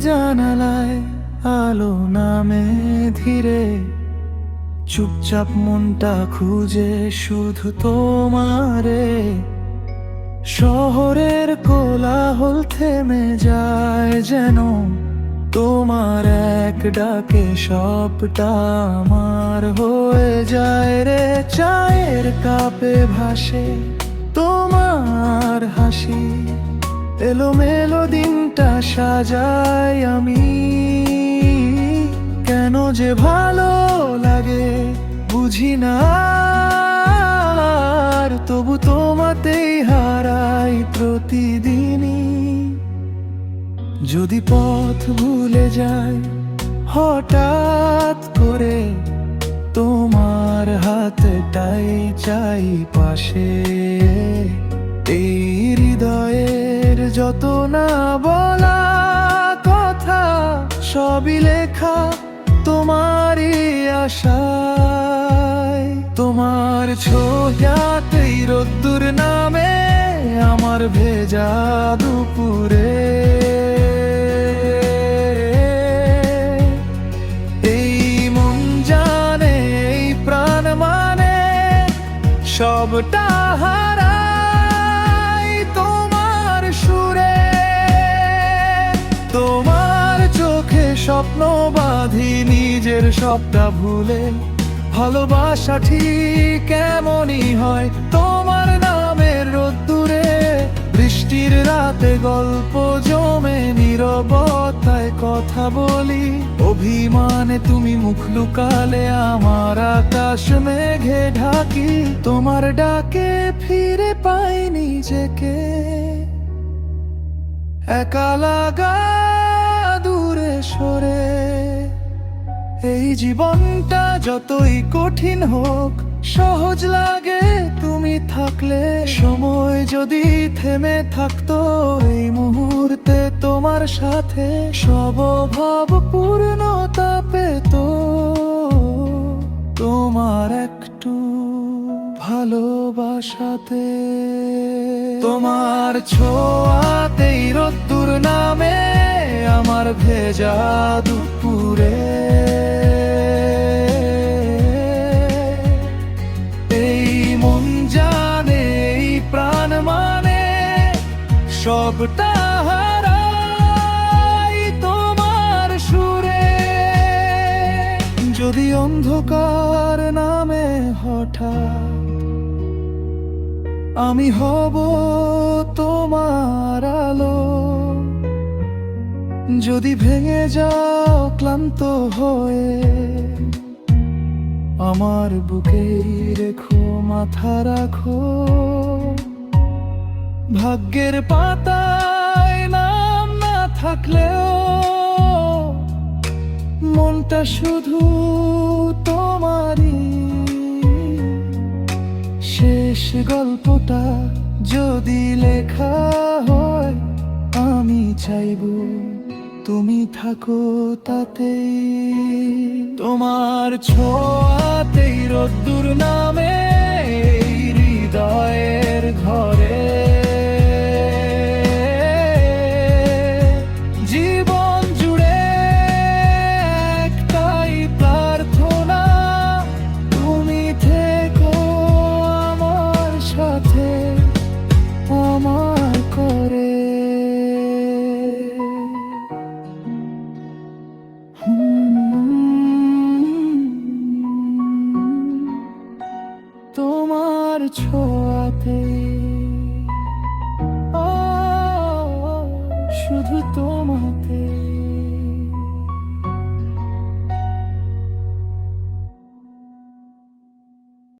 জানালায় আলো নামে ধীরে, চুপচাপ মনটা খুঁজে শুধু তোমারে। শহরের কোলাহল থেমে যায় যেন, তোমার এক ডাকে সবটা আমার হয়ে যায় রে। চায়ের কাপে ভাসে তোমার হাসি। এলোমেলো দিনটা সাজাই আমি। কেন যে ভালো লাগে বুঝি না। তবু তোমাতেই হারাই প্রতিদিনই। যদি পথ ভুলে যায় হঠাৎ করে তোমার হাতটাই চাই পাশে। যত না বলা কথা, সবই লেখা তোমারই আশায়। তোমার ছোঁয়াতেই রোদ্দুর নামে আমার ভেজা দুপুরে। এই এই প্রাণ মানে সবটা হারাই স্বপ্ন বাঁধি, নিজের সবটা ভুলে। ভালোবাসা ঠিক কেমনই হয়, তোমার নামের রোদ্দুরে। বৃষ্টির রাতে গল্প জমে, নীরবতায় কথা বলি। অভিমানে তুমি মুখ লুকালে, আমার আকাশ মেঘে ঢাকি। তোমার ডাকে ফিরে পাই নিজেকে। একা লাগা দূরে সরে। এই জীবনটা যতই কঠিন হোক, সহজ লাগে তুমি থাকলে। সময় যদি থেমে থাকতো, এই মুহূর্তে তোমার সাথে সব ভাব পূর্ণতা পেত। তোমার একটু ভালোবাসাতে। তোমার ছোঁয়াতেই রোদ্দুর নামে আমার ভেজা দুপুরে। এই মন জানে, এই প্রাণ মানে সবটা হারাই তোমার সুরে। যদি অন্ধকার নামে হঠাৎ আমি হব তোমার আলো যদি ভেঙে যাও, ক্লান্ত হয়ে আমার বুকে রেখো, মাথা রাখো। ভাগ্যের পাতায় নাম না থাকলেও মনটা শুধু তোমারই। শেষ গল্পটা যদি লেখা হয়, আমি চাইব তুমি থাকো তাতে তোমার ছোঁয়াতেই রোদ্দুর নামে ছোয়াতে। শুধু তোমাতে।